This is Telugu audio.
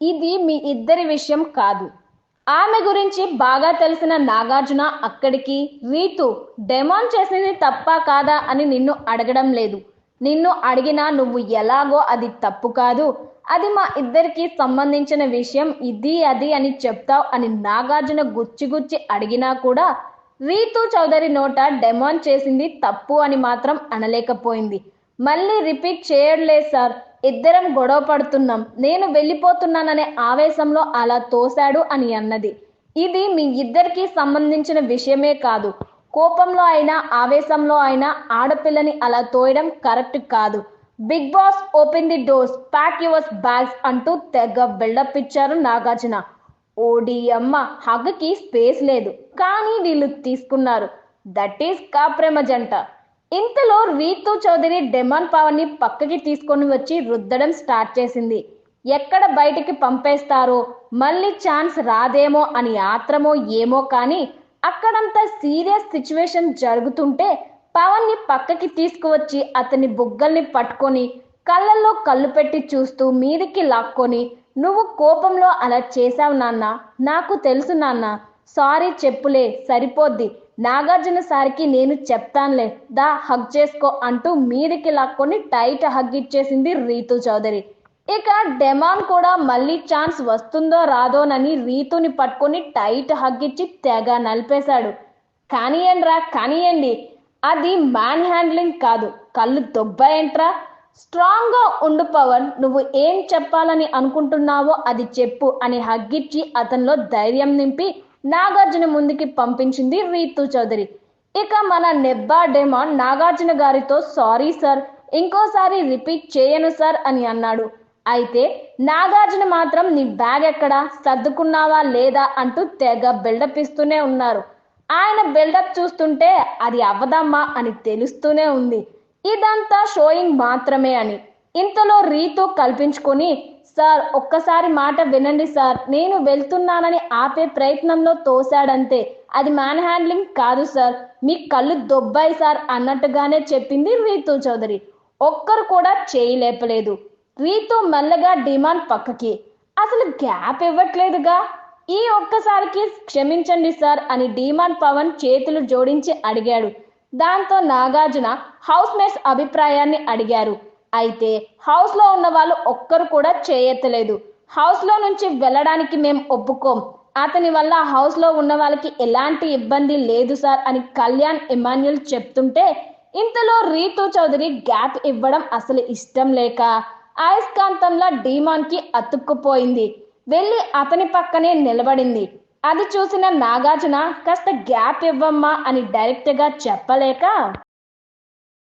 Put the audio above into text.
ఇది మీ ఇద్దరి విషయం కాదు. ఆమె గురించి బాగా తెలిసిన నాగార్జున అక్కడికి రీతు డెమాన్ చేసింది తప్ప కాదా? అని నిన్ను అడగడం లేదు. నిన్ను అడిగినా నువ్వు ఎలాగో అది తప్పు కాదు. అది మా ఇద్దరికి సంబంధించిన విషయం. ఇది అది అని చెప్తావు అని నాగార్జున గుచ్చి గుచ్చి అడిగినా కూడా రీతు చౌదరి నోట డెమాన్ చేసింది తప్పు అని మాత్రం అనలేకపోయింది. మళ్ళీ రిపీట్ చేయడలే సార్. ఇద్దరం గొడవ పడుతున్నాం. నేను వెళ్ళిపోతున్నాననే ఆవేశంలో అలా తోశాడు అని అన్నది. ఇది మీ ఇద్దరికి సంబంధించిన విషయమే కాదు. కోపంలో అయినా ఆవేశంలో అయినా ఆడపిల్లని అలా తోయడం కరెక్ట్ కాదు. Bigg Boss open the doors pack yours bags అంటూ తెగ బిల్డప్ ఇచ్చారు నాగార్జున. ఓడి అమ్మ హగ్కి స్పేస్ లేదు. కానీ వీళ్ళు తీసుకున్నారు. దట్ ఈస్ కాప్రేమ జంట. ఇంతలో రీతు చౌదరి డెమాన్ పవన్ని పక్కకి తీసుకొని వచ్చి రుద్దడం స్టార్ట్ చేసింది. ఎక్కడ బయటికి పంపేస్తారో మళ్ళీ ఛాన్స్ రాదేమో అని ఆత్రమో ఏమో కానీ అక్కడంతా సీరియస్ సిచ్యువేషన్ జరుగుతుంటే పవన్ని పక్కకి తీసుకువచ్చి అతని బుగ్గల్ని పట్టుకొని కళ్ళల్లో కళ్ళు పెట్టి చూస్తూ మీదికి లాక్కొని నువ్వు కోపంలో అలా చేశావు నాన్న నాకు తెలుసు నాన్న సారీ చెప్పులే సరిపోద్ది నాగార్జున సారికి నేను చెప్తానులే దా హగ్ చేసుకో అంటూ మీదికి లాక్కొని టైట్ హగ్ ఇచ్చేసింది రీతు చౌదరి. ఇక డెమాన్ కూడా మళ్ళీ ఛాన్స్ వస్తుందో రాదోనని రీతుని పట్టుకొని టైట్ హగ్ ఇచ్చి తెగ నలిపేశాడు. కానియండ్రా కానియండి. అది మ్యాన్ హ్యాండ్లింగ్ కాదు కళ్ళు దొబ్బాయంట్రా. స్ట్రాంగ్గా ఉండు పవన్ నువ్వు ఏం చెప్పాలని అనుకుంటున్నావో అది చెప్పు అని హగ్గిచ్చి అతనిలో ధైర్యం నింపి నాగార్జున ముందుకి పంపించింది రీతు చౌదరి. ఇక మన నెబ్బా డెమాన్ నాగార్జున గారితో సారీ సార్ ఇంకోసారి రిపీట్ చేయను సార్ అని అన్నాడు. అయితే నాగార్జున మాత్రం నీ బ్యాగ్ ఎక్కడా సర్దుకున్నావా లేదా అంటూ తెగ బిల్డప్ ఇస్తూనే ఉన్నారు. ఆయన బిల్డప్ చూస్తుంటే అది అవ్వదమ్మా అని తెలుస్తూనే ఉంది. ఇదంతా షోయింగ్ మాత్రమే అని. ఇంతలో రీతు కల్పించుకొని సార్ ఒక్కసారి మాట వినండి సార్. నేను వెళ్తున్నానని ఆపే ప్రయత్నంలో తోశాడంతే. అది మ్యాన్ హ్యాండ్లింగ్ కాదు సార్. మీ కళ్ళు దొబ్బాయి సార్ అన్నట్టుగానే చెప్పింది రీతు చౌదరి. ఒక్కరు కూడా చేయి లేపలేదు. రీతు మెల్లగా డిమాండ్ పక్కకి. అసలు గ్యాప్ ఇవ్వట్లేదుగా. ఈ ఒక్కసారికి క్షమించండి సార్ అని డిమాండ్ పవన్ చేతులు జోడించి అడిగాడు. దాంతో నాగార్జున హౌస్ మేట్స్ అభిప్రాయాన్ని అడిగారు. అయితే హౌస్లో ఉన్న వాళ్ళు ఒక్కరు కూడా చేయెత్తలేదు హౌస్లో నుంచి వెళ్ళడానికి మేము ఒప్పుకోం. అతని వల్ల హౌస్లో ఉన్న వాళ్ళకి ఎలాంటి ఇబ్బంది లేదు సార్ అని కళ్యాణ్ ఇమాన్యుల్ చెప్తుంటే ఇంతలో రీతు చౌదరి గ్యాప్ ఇవ్వడం అసలు ఇష్టం లేక అయస్కాంతంలా డీమాన్కి అతుక్కుపోయింది. వెళ్ళి అతని పక్కనే నిలబడింది. అది చూసిన నాగార్జున కాస్త గ్యాప్ ఇవ్వమ్మా అని డైరెక్ట్గా చెప్పలేక